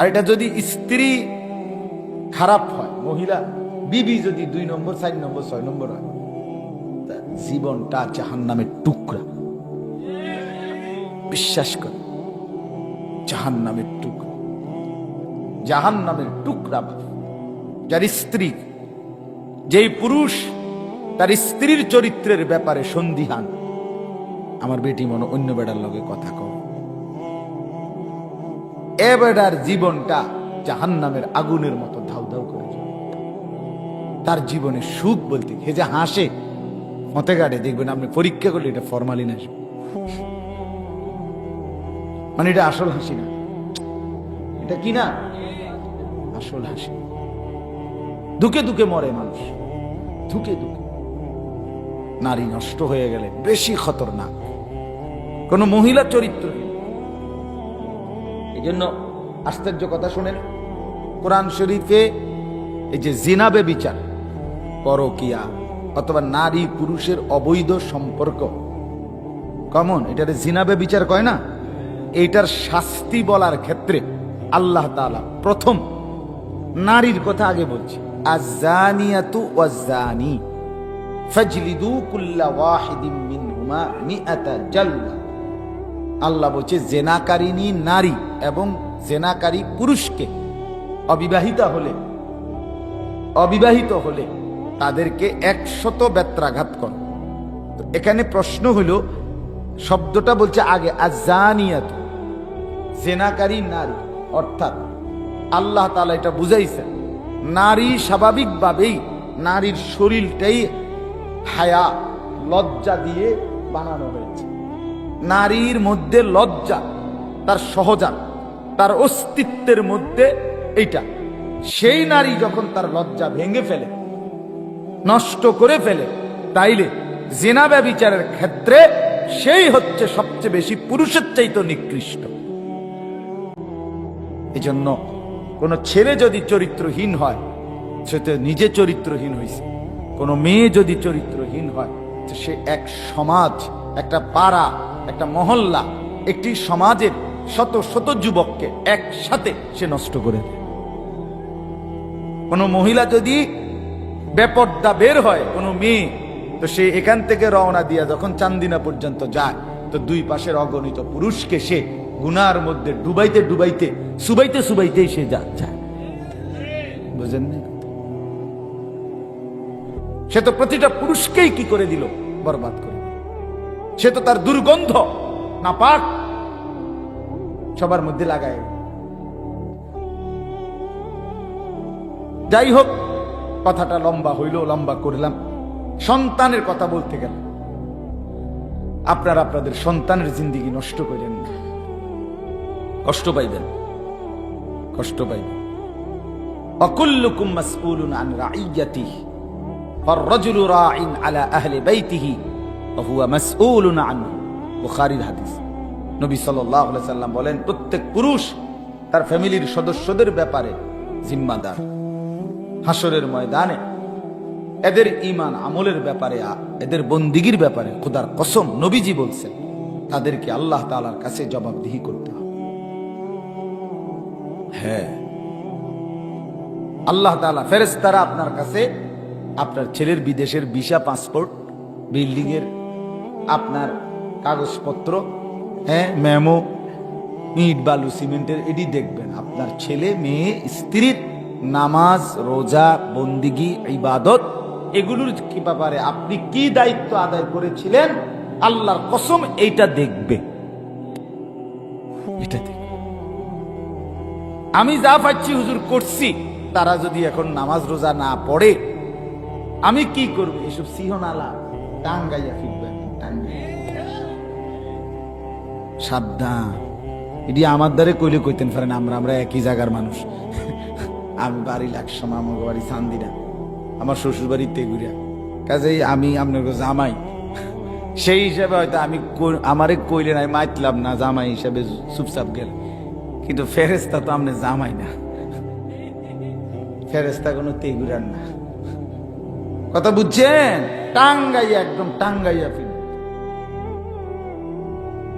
আর এটা যদি স্ত্রী খারাপ হয়, মহিলা, বিবি যদি দুই নম্বর, চার নম্বর, ছয় নম্বর হয় জীবনটা জাহান নামের টুকরা। বিশ্বাস করে জাহান নামের টুকরা। জাহান নামের টুকরা। যার স্ত্রী, যেই পুরুষ, তার স্ত্রীর চরিত্রের ব্যাপারে সন্দিহান। আমার বেটি মনে অন্য বেটার লগে কথা কও। এ বেটার জীবনটা জাহান নামের আগুনের মতো ধাউ ধাউ করে তার জীবনে সুখ বলতে হে যে হাসে মতে গাড়ে দেখবেন আপনি পরীক্ষা করলে এটা ফরমালিন আসবে। মানে এটা আসল হাসি না। এটা কি না? আসল হাসি। দুকে দুকে মরে মানুষ। ধুকে ধুকে নারী নষ্ট হয়ে গেলে বেশি খতরনাক। কোন মহিলা চরিত্র এই জন্য আশ্চর্য কথা শোনেন, কোরআন শরীফে এই যে জিনাবে বিচার, পরকিয়া অথবা নারী পুরুষের অবৈধ সম্পর্ক, কমন? এটারে জিনাবে বিচার কয় না? এইটার শাস্তি বলার ক্ষেত্রে আল্লাহ তাআলা প্রথম নারীর কথা আগে বলছি, আজানিয়াতু ওয়াজানি, ফাজলিদু কুল্লা ওয়াহিদিম মিআতা জাল্লা। আল্লাহ বলছে জেনাকারিনী নারী এবং জেনাকারী পুরুষকে। অবিবাহিতা হলে, অবিবাহিত হলে তাদেরকে একশত ব্যত্রাঘাত কর। এখানে প্রশ্ন হলো, শব্দটা বলছে আগে, আজানিয়াত, জেনাকারী নারী। অর্থাৎ আল্লাহ তালা এটা বুঝাইছেন, নারী স্বাভাবিকভাবেই নারীর শরীরটাই হায়া, লজ্জা দিয়ে বানানো হয়েছে। নারীর মধ্যে লজ্জা, তার সহজাত, তার অস্তিত্বের মধ্যে এইটা। সেই নারী যখন তার লজ্জা ভেঙে ফেলে, নষ্ট করে ফেলে, তাইলে জেনা ব্যবিচারের ক্ষেত্রে সেই হচ্ছে সবচেয়ে বেশি পুরুষের চাইতে নিকৃষ্ট। এজন্য কোনো ছেলে যদি চরিত্রহীন হয়, সে তো নিজে চরিত্রহীন হয়েছে কোনো মেয়ে যদি চরিত্রহীন হয় সে এক সমাজ একটা পাড়া, একটা মহল্লা, একটি সমাজের শত শত যুবককে একসাথে সে নষ্ট করে দেয়। কোনো মহিলা যদি বেপর্দা বের হয়, কোনো মেয়ে, তো সে এখান থেকে রওনা দিয়া যখন চান্দিনা পর্যন্ত যায়, তো দুই পাশের অগণিত পুরুষকে সে গুনার মধ্যে ডুবাইতে ডুবাইতে, সুবাইতে সুবাইতেই সে যায়। বুঝেন সে তো প্রতিটা পুরুষকেই কি করে দিল? বরবাদ করে। সে তো তার দুর্গন্ধ। না পাক সবার মধ্যে লাগায়। যাই হোক কথাটা লম্বা হইল লম্বা করলাম। সন্তানের কথা বলতে গেল। আপনারা আপনাদের সন্তানের জিন্দিগি নষ্ট করেন কষ্ট পাইবেন। কষ্ট পাইবেন। অকুল্লুকুম আন রাইয়াতিহি। ফাররাজুলু রাইন আলা আহলি বাইতিহি। বলেন, প্রত্যেক পুরুষ তার ফ্যামিলির সদস্যদের ব্যাপারে জিম্মাদার। হাসরের ময়দানে এদের ইমান আমলের ব্যাপারে, এদের বন্দিগির ব্যাপারে খোদার কসম নবীজি বলছেন, তাদেরকে আল্লাহ তালার কাছে জবাবদিহি করতে হবে। হ্যাঁ। আল্লাহ তালা ফেরেস্তারা আপনার কাছে আপনার ছেলের বিদেশের ভিসা, পাসপোর্ট বিল্ডিং এর আপনার কাগজপত্র হ্যাঁ মেমো, ইট, বালু, সিমেন্টের, এটি দেখবেন। আপনার ছেলে, মেয়ে স্ত্রীর নামাজ, রোজা, বন্দিগি, ইবাদত, এগুলোর কি ব্যাপারে? আপনি কি দায়িত্ব আদায় করেছিলেন? আল্লাহর কসম, এইটা দেখবে। আমি যা পাচ্ছি হুজুর, করছি। তারা যদি এখন নামাজ রোজা না পড়ে, আমি কি করব? এসব সিহনালা টাঙ্গাইয়া ফিরবেন সাবধান। এটি আমার দ্বারে কইলে কইতেন পারেন, আমরা আমরা একই জায়গার মানুষ। আমি বাড়ি লাগসাম আমার বাড়ি চান্দিরা। আমার শ্বশুর বাড়ি তেগুড়িয়া। কাজেই আমি আপনার জামাই। সেই হিসাবে হয়তো আমি আমারে কইলে নাই, মাইতলাম না, জামাই হিসাবে চুপচাপ গেল। কিন্তু ফেরেস্তা তো আপনি জামাই না। ফেরেস্তা কোনো তেগুড়ার না। কথা বুঝছেন? টাঙ্গাইয়া, একদম টাঙ্গাইয়া ফির।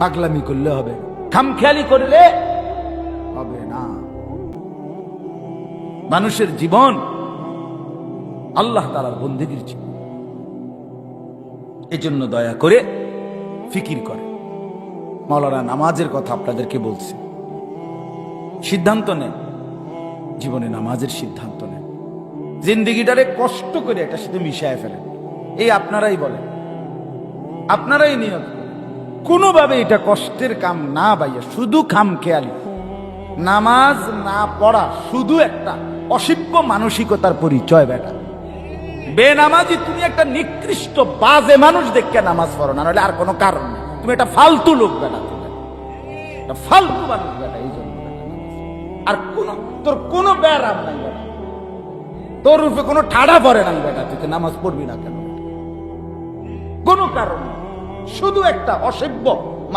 পাগলামি করলে হবে। খামখেয়ালি করলে হবে না। মানুষের জীবন আল্লাহ তালার বন্দিগির জীবন। এজন্য দয়া করে ফিকির করে মাওলানা নামাজের কথা আপনাদেরকে বলছে। সিদ্ধান্ত নেন। জীবনে নামাজের সিদ্ধান্ত নেন। জিন্দিগিটারে কষ্ট করে এটার সাথে মিশায় ফেলেন। এই আপনারাই বলেন। আপনারাই নিয়ত। কোনোভাবে এটা কষ্টের কাম না বাইয়া, শুধু খাম খেয়ালি। নামাজ না পড়া শুধু একটা অসিব্য মানসিকতার পরিচয় বেটা। বেনামাজি তুমি একটা নিকৃষ্ট, বাজে মানুষ দেখে নামাজ পড়ো না, নাহলে আর কোনো কারণ নেই। তুমি একটা ফালতু লোক বেটা তুমি। ফালতু মানুষ বেটা, এই জন্য আর কোন তোর কোনো ব্যারাম নাই বেটা। তোর রূপে কোনো ঠাড়া পড়ে নাই বেটা, তুই নামাজ পড়বি না কেন? কোনো কারণ নেই। শুধু একটা অসভ্য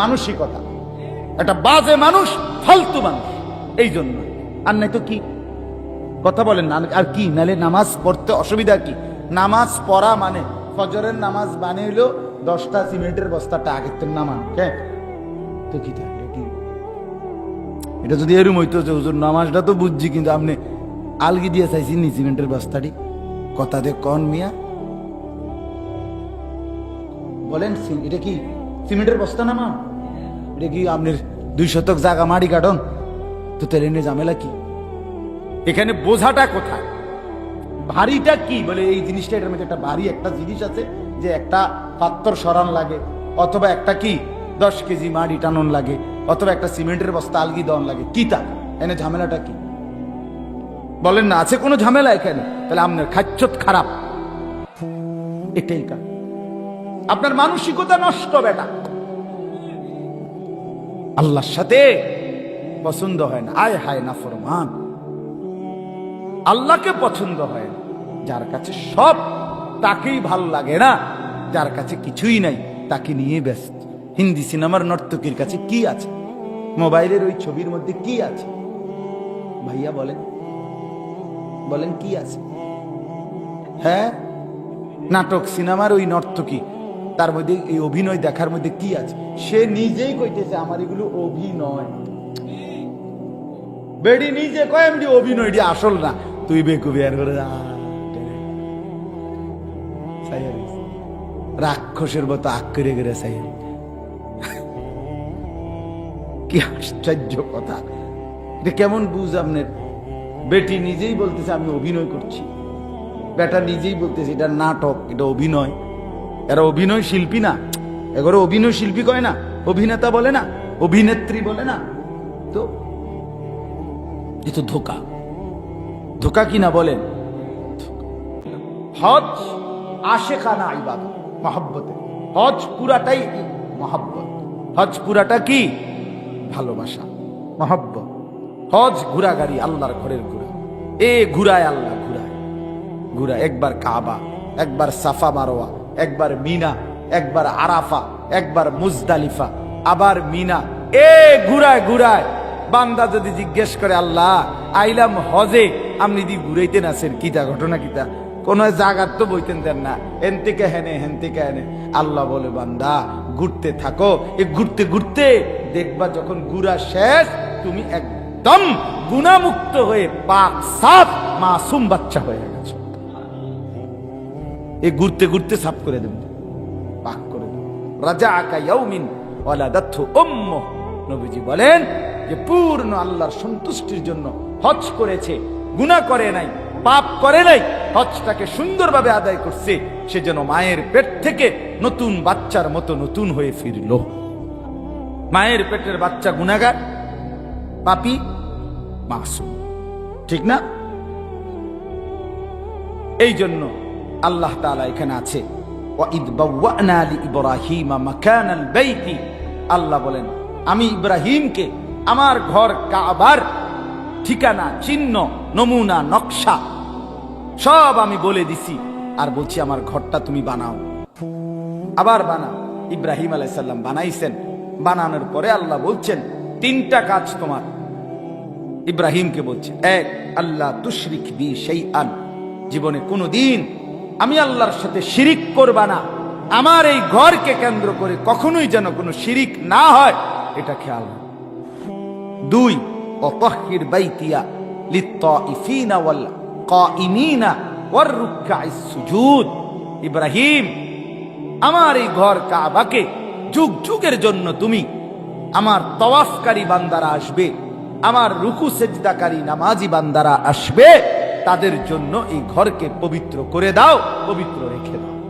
মানসিকতা। একটা বাজে মানুষ, ফালতু মানুষ। এই জন্য। আর নাই তো কি? কথা বলেন না, আর কি? নালে নামাজ পড়তে অসুবিধা কি? নামাজ পড়া মানে ফজরের নামাজ বানিয়েলো দশটা সিমেন্টের বস্তাটা আগের তো নামান, কে? তো কি কি? এটা যদি এরম হইতো যে হুজুর, নামাজটা তো বুঝছি, কিন্তু আপনি আলগি দিয়ে চাইছি নি সিমেন্টের বস্তাটি? কথা দে, কন মিয়া। বলেন এটা কি সিমেন্টের বস্তা নামা এটা কি আপনার দুই শতক জায়গা মাড়ি কাটন? তো নিয়ে ঝামেলা কি? এখানে বোঝাটা কোথায়? ভারীটা কি? বলে এই জিনিসটা, এটার মধ্যে একটা ভারী একটা জিনিস আছে যে একটা পাত্তর সরান লাগে, অথবা একটা কি দশ কেজি মাড়ি টানন লাগে, অথবা একটা সিমেন্টের বস্তা আলগি দন লাগে। কি তা? এনে ঝামেলাটা কি? বলেন না, আছে কোনো ঝামেলা এখানে? তাহলে আপনার খাচ্ছত খারাপ। এটাই কাজ। আপনার মানসিকতা নষ্ট বেটা আল্লাহর সাথে পছন্দ হয় না। আয় হায় না ফরমান আল্লাহকে পছন্দ হয় না। যার কাছে সব তাকেই ভালো লাগে না। যার কাছে কিছুই নাই, তাকে নিয়ে ব্যস্ত। হিন্দি সিনেমার নর্তকীর কাছে কি আছে? মোবাইলের ওই ছবির মধ্যে কি আছে? ভাইয়া বলেন। বলেন কি আছে? হ্যাঁ? নাটক, সিনেমার ওই নর্তকী। তার মধ্যে এই অভিনয় দেখার মধ্যে কি আছে? সে নিজেই কইতেছে আমার এগুলো অভিনয়। বেডি নিজে কয় অভিনয় এটি আসল না। তুই বেকুবি আর করে রাক্ষসের মতো আগ করে ছাইয়া কি আশ্চর্য কথা। এটা কেমন বুঝ আপনার? বেটি নিজেই বলতেছে, আমি অভিনয় করছি। বেটা নিজেই বলতেছে, এটা নাটক, এটা অভিনয়। এরা অভিনয় শিল্পী না। এগুলো অভিনয় শিল্পী কয় না? অভিনেতা বলে না? অভিনেত্রী বলে না? তো এ তো ধোকা। ধোকা কি না বলেন? হজ আশেখানা ইবাদত, মহাব্বতে। হজ পুরাটাই মহাব্বত। হজ পুরাটা কি? ভালোবাসা, মহাব্বত। হজ ঘুরাগাড়ি আল্লাহর ঘরের ঘুরা। এ ঘুরায় আল্লাহ ঘুরায়। ঘুরা একবার কাবা, একবার সাফা মারোয়া একবার মিনা, একবার আরাফা, একবার মুজদালিফা, আবার মিনা। এ ঘুরায় ঘুরায়। বান্দা যদি জিজ্ঞেস করে, আল্লাহ, আইলাম হজে, আপনি দি ঘুরাইতেন আছেন কিতা ঘটনা কিতা কোন জায়গার তো বইতেন দেন না। হেন থেকে হেনে হেন থেকে হেনে। আল্লাহ বলে, বান্দা, ঘুরতে থাকো। এ ঘুরতে ঘুরতে দেখবা যখন ঘুরা শেষ, তুমি একদম গুণামুক্ত হয়ে পাক সাফ মাসুম বাচ্চা হয়ে গেছো। এ ঘুরতে ঘুরতে সাফ করে দেবেন পাক করে দেবেন রাজা আকা ইয়াউমিন ওয়ালাদাতহু উম্মু নবীজি বলেন যে পূর্ণ আল্লাহর সন্তুষ্টির জন্য হজ করেছে, গুনাহ করে নাই, পাপ করে নাই, হজটাকে সুন্দরভাবে আদায় করছে, সে যেন মায়ের পেট থেকে নতুন বাচ্চার মতো নতুন হয়ে ফিরল। মায়ের পেটের বাচ্চা গুনাগার পাপি, মাসুম। ঠিক না? এই জন্য আল্লাহ তাআলা এখানে আছে। আল্লাহ বলেন, আমি ইব্রাহিমকে আমার ঘর কাবার ঠিকানা, চিহ্ন, নমুনা, নকশা সব আমি বলে দিছি। আর বলছি, আমার ঘরটা তুমি বানাও। আবার বানাও ইব্রাহিম আলাইসাল্লাম বানাইছেন। বানানোর পরে আল্লাহ বলছেন, তিনটা কাজ তোমার। ইব্রাহিমকে বলছে, এক আল্লাহ তুশরিক বি সেই আন জীবনে কোনো দিন আমি আল্লাহর সাথে শিরিক করবা না। আমার এই ঘরকে কেন্দ্র করে কখনোই যেন কোনো শিরিক না হয়, এটা খেয়াল। দুই অতহির বাইতিয়া লিত্তাইফিনা ওয়াল কাইমিনা ওয়ার রুকআইস সুজুদ। ইব্রাহিম, আমার এই ঘর কাবাকে যুগ যুগের জন্য তুমি আমার তওয়াফকারী বান্দারা আসবে, আমার রুকু সেজদাকারী নামাজি বান্দারা আসবে। তাদের জন্য এই ঘরকে পবিত্র করে দাও পবিত্র রেখে দাও।